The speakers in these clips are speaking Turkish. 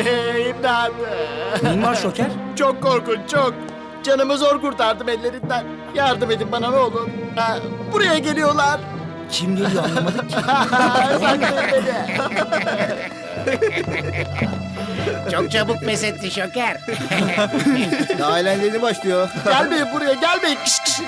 İmdat. Neyin var Şoker? Çok korkunç çok. Canımı zor kurtardım ellerinden. Yardım edin bana ne olur. Ha, buraya geliyorlar. Kim geliyor anlamadık ki. Saklayın beni. Çok çabuk pes etti Şoker. Daha eğlenceli başlıyor. Gelmeyin buraya gelmeyin. Kış, kış.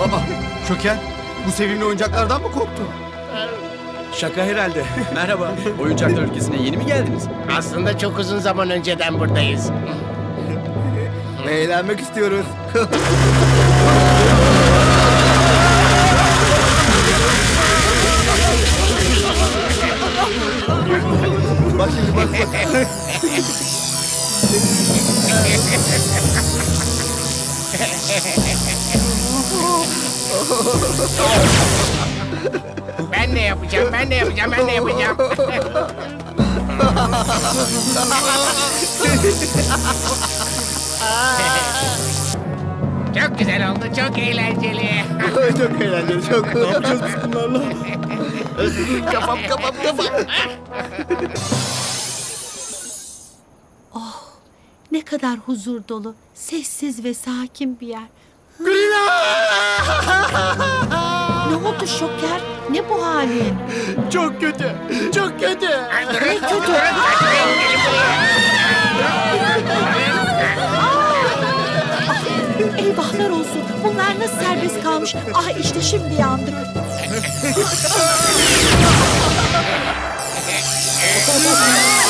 Baba, Şoker, bu sevimli oyuncaklardan mı korktun? Şaka herhalde. Merhaba. Oyuncaklar ülkesine yeni mi geldiniz? Aslında çok uzun zaman önceden buradayız. Eğlenmek istiyoruz. bak şimdi bak bak. Ben de yapacağım, ben de yapacağım, ben de yapacağım. çok güzel oldu, çok eğlenceli. çok eğlenceli, çok. Ne yapacağız biz bunlarla? Kafam kafam kafam. Ne kadar huzur dolu, sessiz ve sakin bir yer. Ne oldu Şoker? Ne bu halin? Çok kötü. Çok kötü. Ne kötü. Eyvahlar olsun. Bunlar nasıl serbest kalmış? Ah işte şimdi yandık.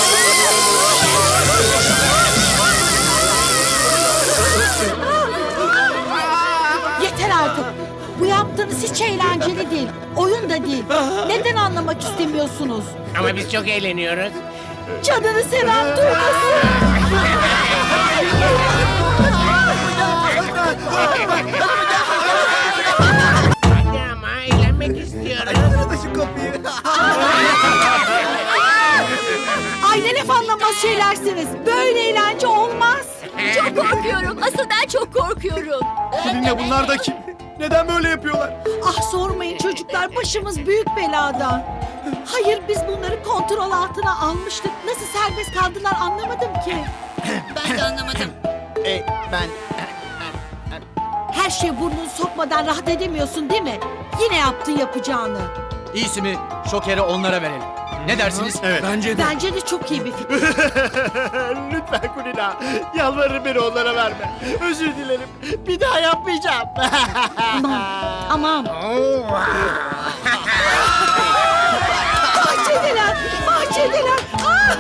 hiç eğlenceli değil. Oyun da değil. Neden anlamak istemiyorsunuz? Ama biz çok eğleniyoruz. Canını seven duymasın. Hadi ama eğlenmek istiyoruz. Açsana şu kapıyı. Ay ne laf anlamaz şeylersiniz. Böyle eğlence olmaz. Çok korkuyorum. Asıl ben çok korkuyorum. Seninle bunlar da kim? Neden böyle yapıyorlar? Ah sormayın çocuklar başımız büyük belada. Hayır biz bunları kontrol altına almıştık. Nasıl serbest kaldılar anlamadım ki. Ben de anlamadım. E, ben Her şey burnunu sokmadan rahat edemiyorsun değil mi? Yine yaptın yapacağını. İyisi mi Şoker'i onlara verelim. Ne dersiniz? Evet. Bence de. Bence de çok iyi bir fikir. Lütfen Kulina. Yalvarırım beni onlara verme. Özür dilerim. Bir daha yapmayacağım. Aman aman. Bahçedeler bahçedeler. Ah!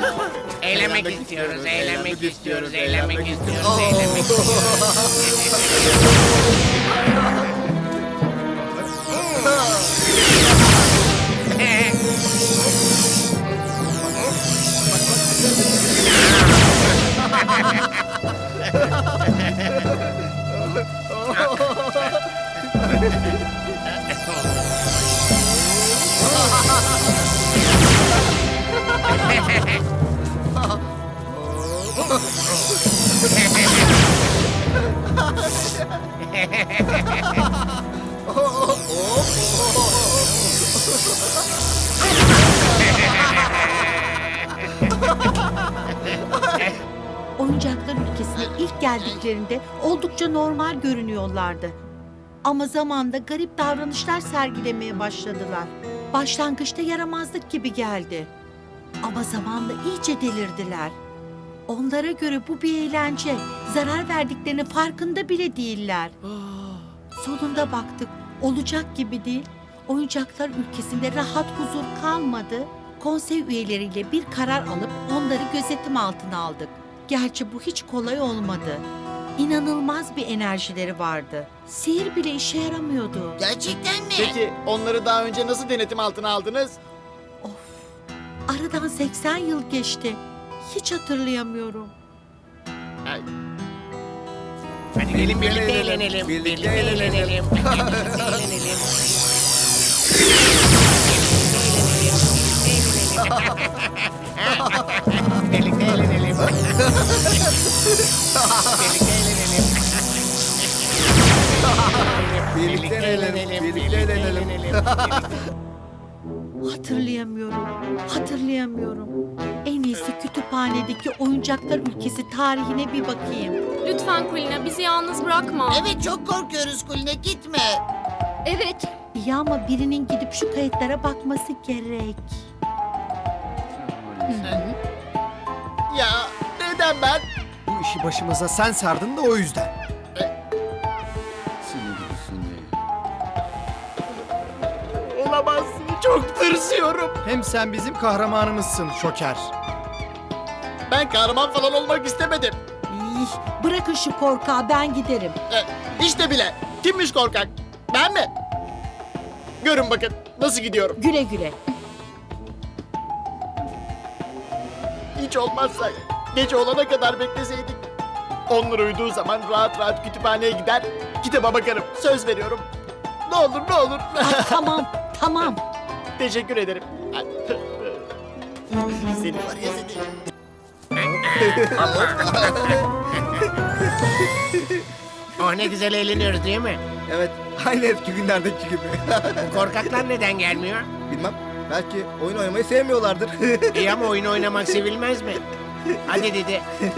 Eğlenmek istiyoruz, eğlenmek istiyoruz, eğlenmek istiyoruz, eğlenmek istiyoruz. Oyuncaklar ülkesine ilk geldiklerinde oldukça normal görünüyorlardı. Ama zamanla garip davranışlar sergilemeye başladılar. Başlangıçta yaramazlık gibi geldi. Ama zamanla iyice delirdiler. Onlara göre bu bir eğlence. Zarar verdiklerinin farkında bile değiller. Sonunda baktık. Olacak gibi değil. Oyuncaklar ülkesinde rahat huzur kalmadı. Konsey üyeleriyle bir karar alıp onları gözetim altına aldık. Gerçi bu hiç kolay olmadı. İnanılmaz bir enerjileri vardı. Sihir bile işe yaramıyordu. Gerçekten mi? Peki onları daha önce nasıl denetim altına aldınız? Of. Aradan 80 yıl geçti. Hiç hatırlayamıyorum. Hadi gelin birlikte eğlenelim, birlikte eğlenelim. Birlikte eğlenelim. Birlikte eğlenelim. Hatırlayamıyorum. Hatırlayamıyorum. En iyisi kütüphanedeki oyuncaklar ülkesi tarihine bir bakayım. Lütfen Kulina bizi yalnız bırakma. Evet çok korkuyoruz Kuline gitme. Evet. İyi ama birinin gidip şu kayıtlara bakması gerek. Ya neden ben? Bu işi başımıza sen sardın da o yüzden. Olamaz. Çok tırsıyorum. Hem sen bizim kahramanımızsın Şoker. Ben kahraman falan olmak istemedim. İh, bırakın şu korkağı ben giderim. E, işte bile. Kimmiş korkak? Ben mi? Görün bakın nasıl gidiyorum. Güle güle. Hiç olmazsa gece olana kadar bekleseydik. Onlar uyuduğu zaman rahat rahat kütüphaneye gider, kitaba bakarım. Söz veriyorum. Ne olur ne olur. Ay, tamam tamam. Teşekkür ederim. Seni var ya seni. Oh ne güzel eğleniyoruz değil mi? Evet, aynı eski günlerdeki gibi. Bu korkaklar neden gelmiyor? Bilmem, belki oyun oynamayı sevmiyorlardır. İyi ama oyun oynamak sevilmez mi? Hadi dedi.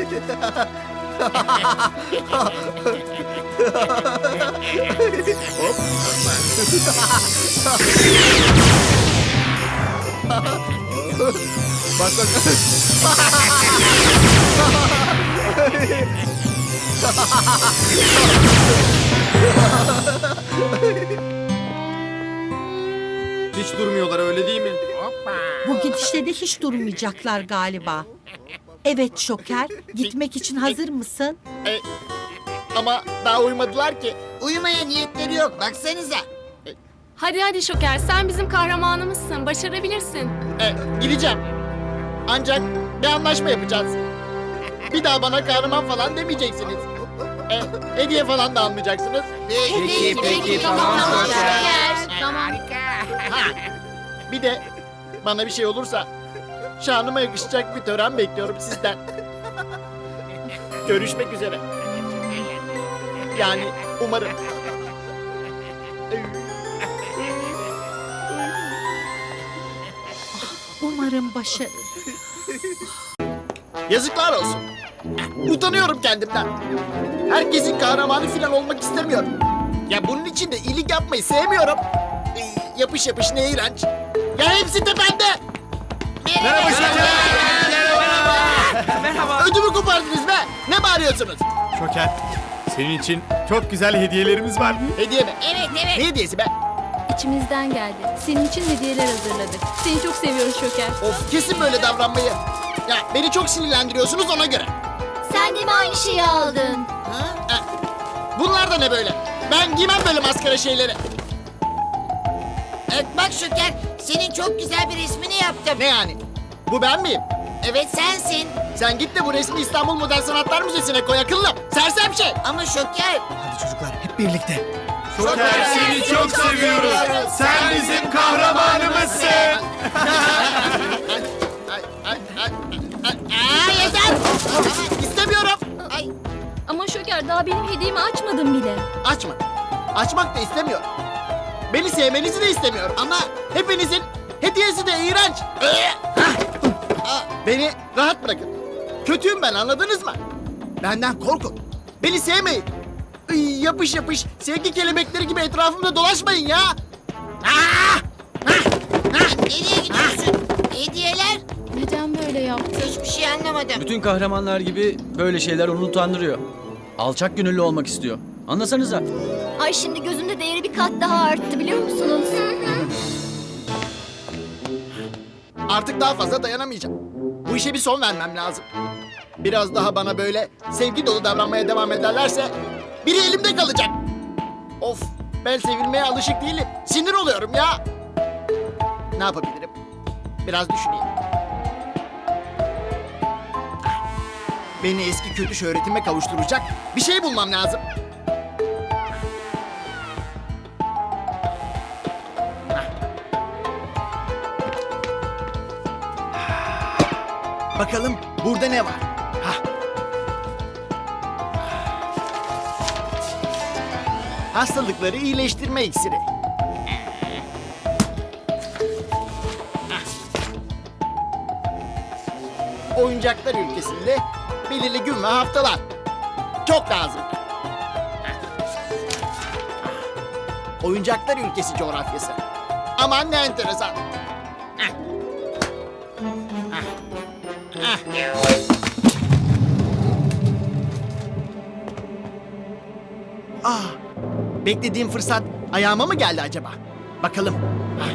bak bak. Hiç durmuyorlar öyle değil mi? Hoppa. Bu gidişle de hiç durmayacaklar galiba. Evet Şoker, gitmek için hazır mısın? E, ama daha uyumadılar ki. Uyumaya niyetleri yok baksanıza. Hadi hadi Şoker sen bizim kahramanımızsın. Başarabilirsin. E, gideceğim. Ancak bir anlaşma yapacağız. Bir daha bana kahraman falan demeyeceksiniz. E, hediye falan da almayacaksınız. Peki peki, tamam tamam, Şoker. Tamam. Harika. Bir de bana bir şey olursa şanıma yakışacak bir tören bekliyorum sizden. Görüşmek üzere. Yani umarım. Umarım başarır. Yazıklar olsun. Utanıyorum kendimden. Herkesin kahramanı falan olmak istemiyorum. Ya bunun için de iyilik yapmayı sevmiyorum. Ee, Yapış yapış ne iğrenç. Ya hepsi tepemde. Merhaba Merhaba. Ödümü kopardınız be. Ne bağırıyorsunuz? Şoker, senin için çok güzel hediyelerimiz var. Hediye mi? Evet evet. Ne hediyesi be? İçimizden geldi. Senin için hediyeler hazırladık. Seni çok seviyoruz Şoker. Of kesin böyle davranmayı. Ya beni çok sinirlendiriyorsunuz ona göre. Sen de mi aynı şeyi aldın? Ha, Bunlar da ne böyle? Ben giymem böyle maskara şeyleri. Evet, bak Şoker senin çok güzel bir resmini yaptım. Ne yani? Bu ben miyim? Evet sensin. Sen git de bu resmi İstanbul Modern Sanatlar Müzesi'ne koy akıllım. Sersem şey. Ama Şoker Hadi çocuklar, hep birlikte. Şoker, seni çok seviyoruz. Sen bizim kahramanımızsın. Aa, yeter! İstemiyorum. Ay Ama Şoker daha benim hediyemi açmadın bile. Açma. Açmak da istemiyorum. Beni sevmenizi de istemiyorum. Ama hepinizin hediyesi de iğrenç. Aa, Beni rahat bırakın. Kötüyüm ben anladınız mı? Benden korkun. Beni sevmeyin. Iy, yapış yapış sevgi kelebekleri gibi etrafımda dolaşmayın ya. Aa! nereye gidiyorsun? Hediyeler? Neden böyle yaptın? Hiçbir şey anlamadım. Bütün kahramanlar gibi böyle şeyler onu utandırıyor. Alçak gönüllü olmak istiyor. Anlasanıza. Ay şimdi gözümde değeri bir kat daha arttı biliyor musunuz? Artık daha fazla dayanamayacağım. Bu işe bir son vermem lazım. Biraz daha bana böyle sevgi dolu davranmaya devam ederlerse biri elimde kalacak. Of ben sevilmeye alışık değilim. Sinir oluyorum ya. Ne yapabilirim? Biraz düşüneyim. Beni eski kötü şöhretime kavuşturacak bir şey bulmam lazım. Bakalım burada ne var? Hah. Hastalıkları iyileştirme iksiri. Oyuncaklar ülkesinde belirli gün ve haftalar. Çok lazım. Oyuncaklar ülkesi coğrafyası. Aman ne enteresan. Ah, beklediğim fırsat ayağıma mı geldi acaba? Bakalım. Ah.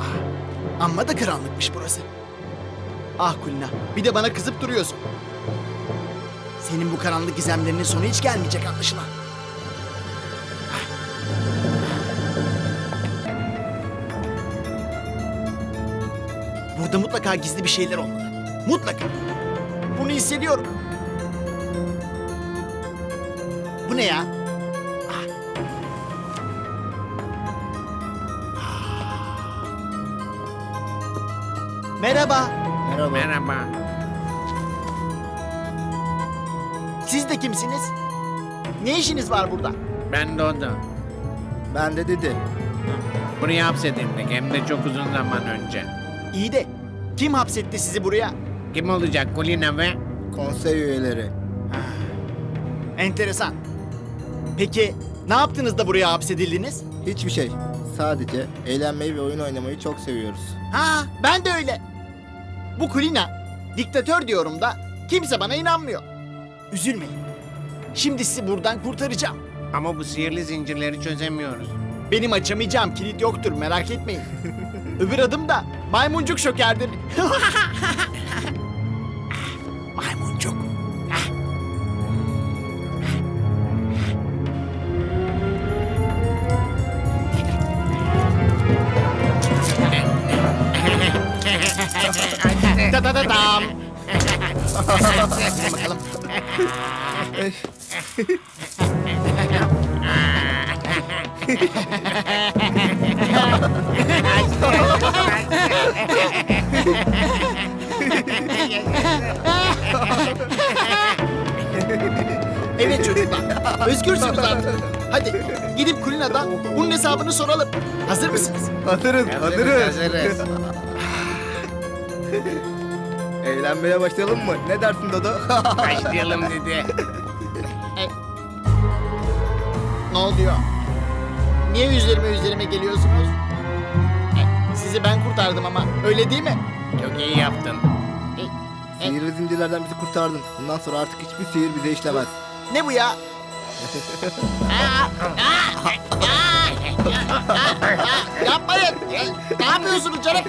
Ah, Amma da karanlıkmış burası. Ah Kulina, bir de bana kızıp duruyorsun. Senin bu karanlık gizemlerinin sonu hiç gelmeyecek anlaşılan. Burada mutlaka gizli bir şeyler olmalı. Mutlaka. Bunu hissediyorum. Bu ne ya? Ah. Merhaba. Merhaba. Siz de kimsiniz? Ne işiniz var burada? Ben Dodo. Ben de dedi. Buraya hapsedildik hem de çok uzun zaman önce. İyi de kim hapsetti sizi buraya? Kim olacak Kulina ve? Konsey üyeleri. Enteresan. Peki ne yaptınız da buraya hapsedildiniz? Hiçbir şey. Sadece eğlenmeyi ve oyun oynamayı çok seviyoruz. Ha, ben de öyle. Bu Kulina, diktatör diyorum da kimse bana inanmıyor. Üzülmeyin. Şimdi sizi buradan kurtaracağım. Ama bu sihirli zincirleri çözemiyoruz. Benim açamayacağım kilit yoktur merak etmeyin. Öbür adım da maymuncuk şokerdir. maymuncuk. da da da dam. Bakalım. Evet çocuklar. Özgürsünüz artık. Hadi gidip Kulina'dan bunun hesabını soralım. Hazır mısınız? Hazırız, hazırız. hazırız. Eğlenmeye başlayalım mı? Ne dersin Dodo? Başlayalım dedi. Ne oluyor? Niye üzerime üzerime geliyorsunuz? E, Sizi ben kurtardım ama öyle değil mi? Çok iyi yaptın. Sihirli zincirlerden bizi kurtardın. Bundan sonra artık hiçbir sihir bize işlemez. Ne bu ya? Aa, aa, aa, aa, aa, Yapmayın. E, Ne yapıyorsunuz canım?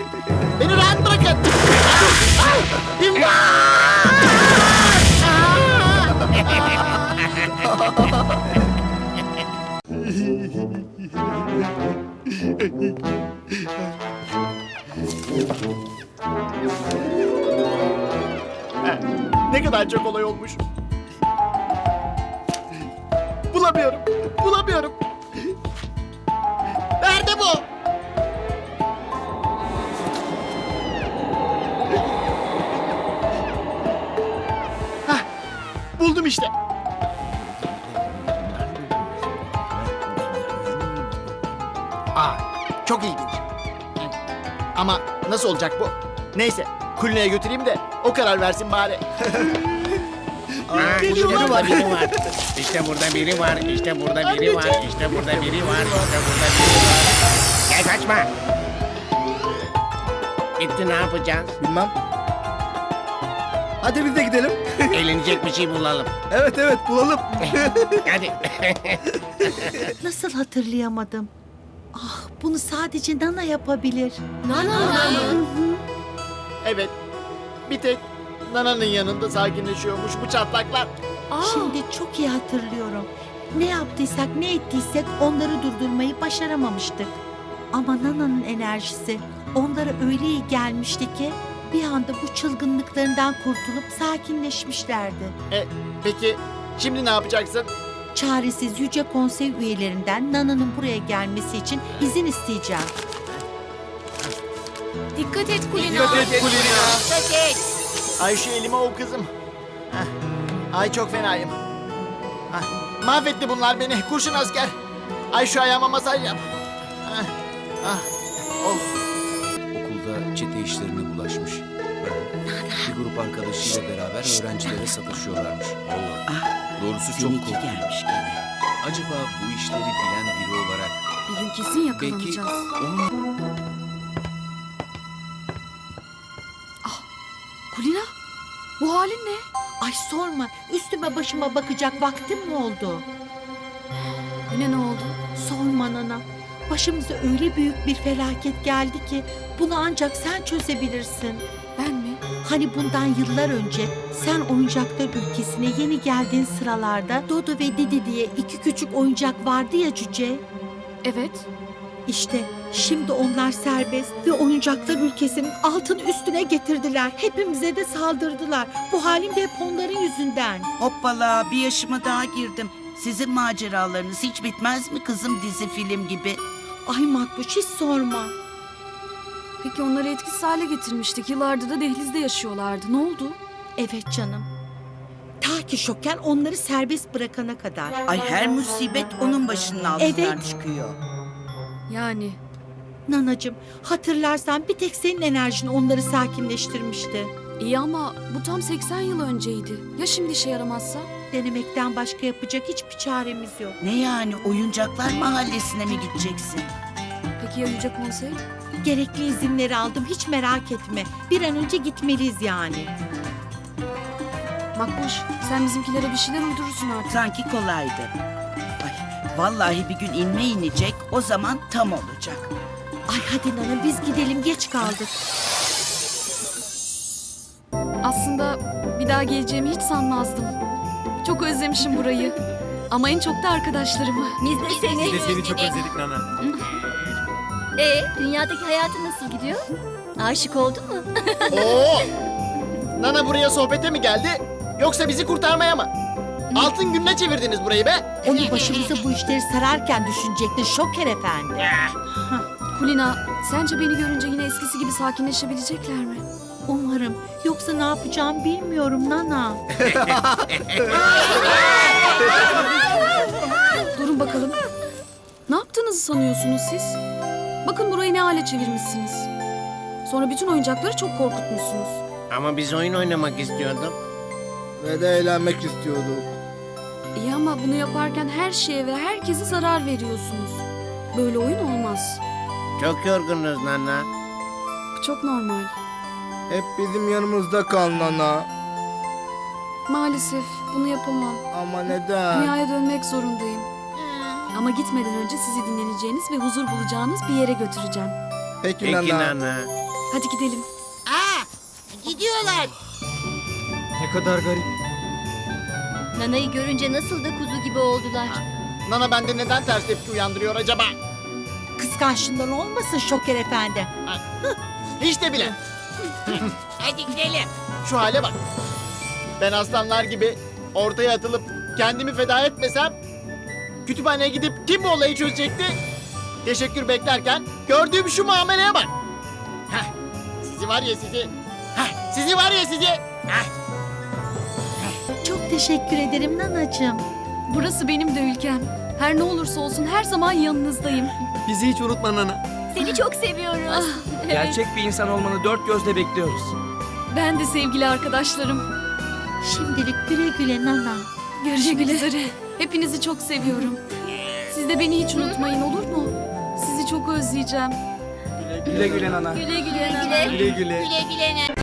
Beni rahat bırakın. Aa, aa, İmdat! Ne kadar çok olay olmuş. Bulamıyorum. Bulamıyorum. Nerede bu? Hah, buldum işte. Çok ilginç. Ama nasıl olacak bu? Neyse, Kulina'ya götüreyim de o karar versin bari. Aa, işte burada biri var. İşte burada biri var. İşte burada biri var. İşte burada biri var. İşte burada biri var. Gel kaçma. Gitti ne yapacağız? Bilmem. Hadi biz de gidelim. Eğlenecek bir şey bulalım. evet evet bulalım. Hadi. Nasıl hatırlayamadım? Bunu sadece Nana yapabilir. Evet, bir tek Nana'nın yanında sakinleşiyormuş bu çatlaklar. Şimdi çok iyi hatırlıyorum. Ne yaptıysak ne ettiysek onları durdurmayı başaramamıştık. Ama Nana'nın enerjisi onlara öyle iyi gelmişti ki bir anda bu çılgınlıklarından kurtulup sakinleşmişlerdi. E, peki şimdi ne yapacaksın? Çaresiz Yüce Konsey üyelerinden Nana'nın buraya gelmesi için izin isteyeceğim. Dikkat et Kulina. Ay şu elime o kızım. Heh. Ay çok fenayım. Heh. Mahvetti bunlar beni kurşun asker. Ay şu ayağıma masaj yap. Ah, ah, oh. Okulda çete işlerine bulaşmış. Bir grup arkadaşıyla beraber öğrencilere sataşıyorlarmış. Doğrusu çok korkunç. Acaba bu işleri bilen biri olarak Bir gün kesin belki onun Kulina bu halin ne? Ay sorma üstüme başıma bakacak vaktim mi oldu? Yine ne oldu? Sorma Nana. Başımıza öyle büyük bir felaket geldi ki bunu ancak sen çözebilirsin. Hani bundan yıllar önce sen oyuncaklar ülkesine yeni geldiğin sıralarda Dodo ve Didi diye iki küçük oyuncak vardı ya cüce. Evet. İşte şimdi onlar serbest ve oyuncaklar ülkesinin altın üstüne getirdiler. Hepimize de saldırdılar. Bu halim de hep onların yüzünden. Hoppala bir yaşıma daha girdim. Sizin maceralarınız hiç bitmez mi kızım dizi film gibi? Ay Makbuş hiç sorma. Peki onları etkisiz hale getirmiştik. Yıllardır da dehlizde yaşıyorlardı. Ne oldu? Evet canım. Ta ki şoker onları serbest bırakana kadar. Ay her musibet onun başının altından Evet. çıkıyor. Yani Nanacığım hatırlarsan bir tek senin enerjin onları sakinleştirmişti. iyi ama bu tam 80 yıl önceydi. Ya şimdi işe yaramazsa? Denemekten başka yapacak hiçbir çaremiz yok. Ne yani oyuncaklar mahallesine mi gideceksin? Peki ya Yüce Konsey? Gerekli izinleri aldım hiç merak etme. Bir an önce gitmeliyiz yani. Makbuş sen bizimkilere bir şeyler uydurursun artık. Sanki kolaydı. Ay vallahi bir gün inme inecek o zaman tam olacak. Ay hadi Nana biz gidelim geç kaldık. Aslında bir daha geleceğimi hiç sanmazdım. Çok özlemişim burayı. Ama en çok da arkadaşlarımı. Biz de seni. seni çok özledik Nana. Ee, dünyadaki hayatın nasıl gidiyor? Aşık oldun mu? Oo! Nana buraya sohbete mi geldi? Yoksa bizi kurtarmaya mı? Altın gününe çevirdiniz burayı be. Onu başımıza bu işleri sararken düşünecektin Şoker Efendi. Kulina, sence beni görünce yine eskisi gibi sakinleşebilecekler mi? Umarım. Yoksa ne yapacağım bilmiyorum Nana. Durun bakalım. Ne yaptığınızı sanıyorsunuz siz? Bakın burayı ne hale çevirmişsiniz. Sonra bütün oyuncakları çok korkutmuşsunuz. Ama biz oyun oynamak istiyorduk. Ve de eğlenmek istiyorduk. İyi ama bunu yaparken her şeye ve herkese zarar veriyorsunuz. Böyle oyun olmaz. Çok yorgunuz Nana. Bu çok normal. Hep bizim yanımızda kal Nana. Maalesef bunu yapamam. Ama neden? Dünyaya dönmek zorundayım. Ama gitmeden önce sizi dinleneceğiniz ve huzur bulacağınız bir yere götüreceğim. Peki, Peki Nana. Nana. Hadi gidelim. Aa, gidiyorlar. Ne kadar garip. Nana'yı görünce nasıl da kuzu gibi oldular. Nana bende neden ters tepki uyandırıyor acaba? Kıskançlığından olmasın Şoker Efendi. Hiç de bile. Hadi gidelim. Şu hale bak. Ben aslanlar gibi ortaya atılıp kendimi feda etmesem kütüphaneye gidip kim bu olayı çözecekti? Teşekkür beklerken gördüğüm şu muameleye bak. Heh, sizi var ya sizi. Heh, sizi var ya sizi. Çok teşekkür ederim Nanacığım. Burası benim de ülkem. Her ne olursa olsun her zaman yanınızdayım. Bizi hiç unutma Nana. Seni çok seviyoruz. Evet, bir insan olmanı dört gözle bekliyoruz. ben de sevgili arkadaşlarım. Şimdilik güle güle Nana. Görüşmek üzere. Hepinizi çok seviyorum. Siz de beni hiç unutmayın olur mu? Sizi çok özleyeceğim. Güle güle Nana. Güle güle. Güle Güle güle. güle. güle.